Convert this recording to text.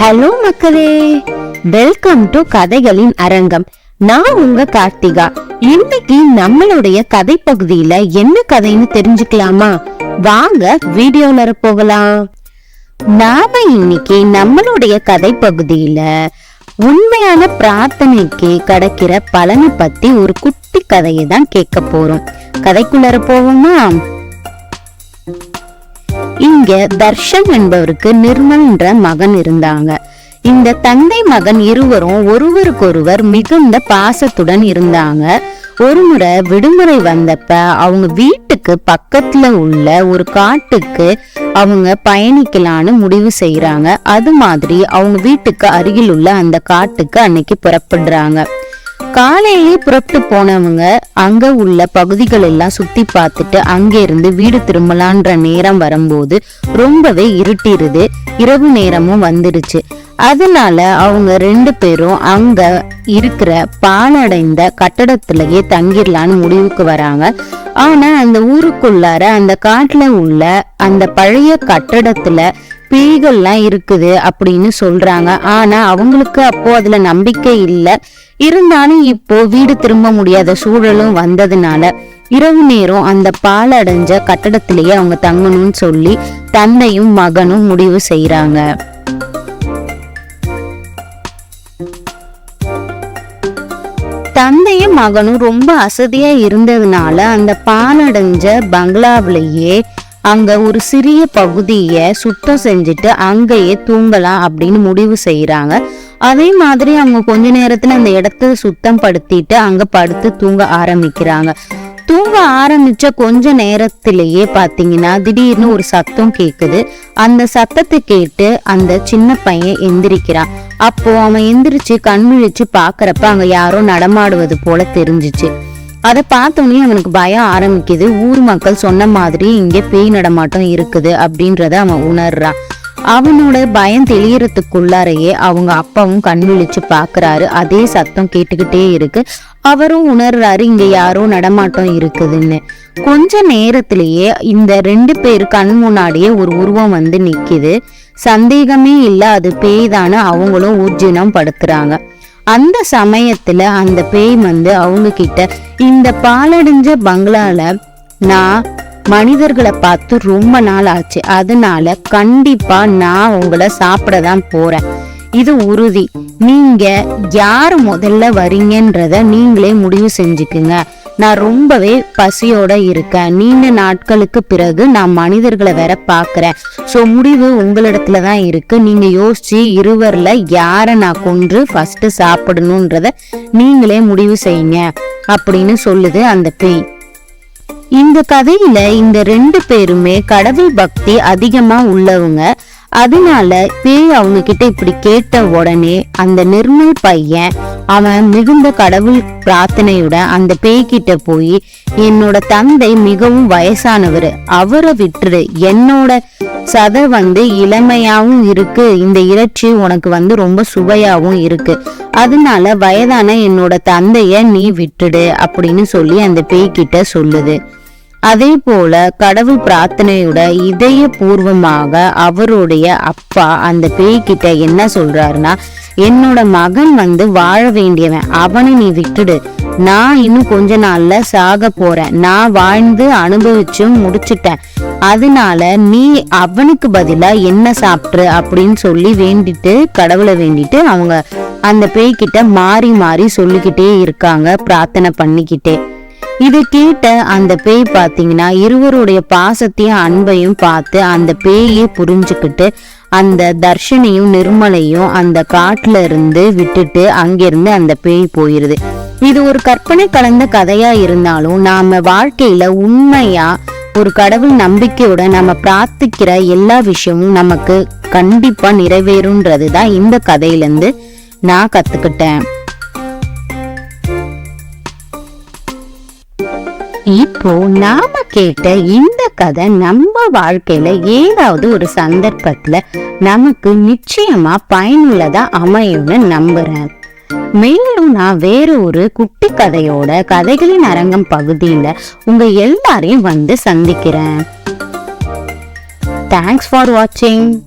Hello மக்களே welcome to கதைகளின் அரங்கம். நான் உங்க கார்த்திகா. இன்னைக்கு நம்மளுடைய கதை பகுதியில என்ன கதைன்னு தெரிஞ்சுக்கலாமா? வாங்க வீடியோல போகலாம். நாம இன்னைக்கு நம்மளுடைய கதை பகுதியில உண்மையான பிரார்த்தனைக்கு கிடைக்கிற பலனை பத்தி ஒரு குட்டி கதையை தான் கேட்க போறோம். கதைக்குள்ளார போவோமா? இங்க தர்ஷன் என்பவருக்கு நிர்மல் என்ற மகன் இருந்தாங்க. இந்த தந்தை மகன் இருவரும் ஒருவருக்கொருவர் மிகுந்த பாசத்துடன் இருந்தாங்க. ஒரு முறை விடுமுறை வந்தப்ப அவங்க வீட்டுக்கு பக்கத்துல உள்ள ஒரு காட்டுக்கு அவங்க பயணிக்கலான்னு முடிவு செய்யறாங்க அது மாதிரி அவங்க வீட்டுக்கு அருகில் உள்ள அந்த காட்டுக்கு அன்னைக்கு புறப்படுறாங்க. காலையிலே புறப்பட்டு போனவங்க அங்க உள்ள பகுதிகள் எல்லாம் சுத்தி பார்த்துட்டு அங்க இருந்து வீடு திரும்பலான்ற நேரம் வரும்போது ரொம்பவே இருட்டிருது. இரவு நேரமும் வந்துடுச்சு அதனால அவங்க ரெண்டு பேரும் அங்க இருக்கிற பாலடைந்த கட்டடத்திலேயே தங்கிடலான்னு முடிவுக்கு வராங்க. ஆனா அந்த ஊருக்குள்ளார அந்த காட்டுல உள்ள அந்த பழைய கட்டடத்துல பிழைகள்லாம் இருக்குது அப்படின்னு சொல்றாங்க. ஆனா அவங்களுக்கு அப்போ அதுல நம்பிக்கை இல்லை. இருந்தாலும் இப்போ வீடு திரும்ப முடியாத சூழலும் வந்ததுனால இரவு நேரம் அந்த பால் அடைஞ்ச கட்டடத்திலேயே அவங்க தங்கணும்னு சொல்லி தந்தையும் மகனும் முடிவு செய்யறாங்க தந்தையும் மகனும் ரொம்ப அசதியா இருந்ததுனால அந்த பாலடைஞ்ச பங்களாவிலேயே அங்க ஒரு சிறிய பகுதியை சுத்தம் செஞ்சுட்டு அங்கேயே தூங்கலாம் அப்படின்னு முடிவு செய்யறாங்க அதே மாதிரி அவங்க கொஞ்ச நேரத்துல அந்த இடத்த சுத்தம் படுத்திட்டு அங்க படுத்து தூங்க ஆரம்பிக்கிறாங்க. தூங்க ஆரம்பிச்ச கொஞ்ச நேரத்திலேயே பாத்தீங்கன்னா திடீர்னு ஒரு சத்தம் கேக்குது. அந்த சத்தத்தை கேட்டு அந்த சின்ன பையன் எந்திரிக்கிறான். அப்போ அவன் எந்திரிச்சு கண் விழிச்சு பாக்குறப்ப அங்க யாரோ நடமாடுவது போல தெரிஞ்சிச்சு. அதை பார்த்தோன்னே அவனுக்கு பயம் ஆரம்பிக்குது. ஊர் மக்கள் சொன்ன மாதிரி இங்கே பேய் நடமாட்டம் இருக்குது அப்படின்றத அவன் உணர்றான். அவனோட பயம் தெளியறதுக்குள்ளாரையே அவங்க அப்பாவும் கண் விழிச்சு பாக்குறாரு அதே சத்தம் கேட்டுக்கிட்டே இருக்கு. அவரும் உணர்றாரு இங்க யாரோ நடமாட்டம் இருக்குதுன்னு. கொஞ்ச நேரத்திலேயே இந்த ரெண்டு பேர் கண் முன்னாடியே ஒரு உருவம் வந்து நிக்குது. சந்தேகமே இல்ல அது பேய் தானே அவங்களும் ஊர்ஜினம் படுத்துறாங்க. அந்த சமயத்துல அந்த பேய் வந்து அவங்க கிட்ட இந்த பாலடைஞ்ச பங்களால நான் மனிதர்களை பார்த்து ரொம்ப நாள் ஆச்சு அதனால கண்டிப்பா நான் உங்களை சாப்பிட தான் போறேன். இது உறுதி. நீங்க யார் முதல்ல வரீங்கன்றத நீங்களே முடிவு செஞ்சுக்குங்க. நான் ரொம்பவே பசியோட இருக்கேன். நீண்ட நாட்களுக்கு பிறகு நான் மனிதர்களை வேற பாக்குறேன் ஸோ முடிவு உங்களிடத்துல தான் இருக்கு. நீங்க யோசிச்சு இருவர்ல யாரை நான் கொன்று ஃபர்ஸ்ட் சாப்பிடணுன்றத நீங்களே முடிவு செய்யுங்க அப்படின்னு சொல்லுது அந்த பேய். இந்த கதையில இந்த ரெண்டு பேருமே கடவுள் பக்தி அதிகமா உள்ளவங்க. அதனால பேய் அவங்க கிட்ட இப்படி கேட்ட உடனே அந்த நிர்மல் பையன் அவன் மிகுந்த கடவுள் பிரார்த்தனையோட அந்த பேய்கிட்ட போய் என்னோட தந்தை மிகவும் வயசானவர். அவரை விட்டுரு என்னோட சதை வந்து இளமையாவும் இருக்கு. இந்த இறைச்சி உனக்கு வந்து ரொம்ப சுவையாவும் இருக்கு. அதனால வயதான என்னோட தந்தைய நீ விட்டுடு அப்படின்னு சொல்லி அந்த பேய்கிட்ட சொல்லுது. அதே போல கடவுள் பிரார்த்தனையோட இதய பூர்வமாக அவருடைய அப்பா அந்த பேய்கிட்ட என்ன சொல்றாருன்னா என்னோட மகன் வந்து வாழ வேண்டியவன். அவனை நீ விட்டுடு. நான் இன்னும் கொஞ்ச நாள்ல சாக போறேன். நான் வாழ்ந்து அனுபவிச்சும் முடிச்சிட்டேன். அதனால நீ அவனுக்கு பதிலா என்ன சாப்பிட்ரு அப்படின்னு சொல்லி வேண்டிட்டு கடவுளை வேண்டிட்டு அவங்க அந்த பேய்கிட்ட மாறி மாறி சொல்லிக்கிட்டே இருக்காங்க பிரார்த்தனை பண்ணிக்கிட்டே. இது கேட்ட அந்த பேய் பார்த்தீங்கன்னா இருவருடைய பாசத்தையும் அன்பையும் பார்த்து அந்த பேயை புரிஞ்சுக்கிட்டு அந்த தர்ஷனையும் நிர்மலையும் அந்த காட்டுல இருந்து விட்டுட்டு அங்கிருந்து அந்த பேய் போயிருது. இது ஒரு கற்பனை கலந்த கதையா இருந்தாலும் நாம வாழ்க்கையில உண்மையா ஒரு கடவுள் நம்பிக்கையோட நம்ம பிரார்த்திக்கிற எல்லா விஷயமும் நமக்கு கண்டிப்பா நிறைவேறும்ன்றது தான் இந்த கதையிலேருந்து நான் கத்துக்கிட்டேன். இப்போ நாம கேட்ட இந்த கதை நம்ம வாழ்க்கையில ஏதாவது ஒரு சந்தர்ப்பத்துல நமக்கு நிச்சயமா பயனுள்ளதா அமையும்னு நம்புறேன். மேலும் நான் வேற ஒரு குட்டி கதையோட கதைகளின் அரங்கம் பகுதியில உங்க எல்லாரையும் வந்து சந்திக்கிறேன். தேங்க்ஸ் ஃபார் வாட்சிங்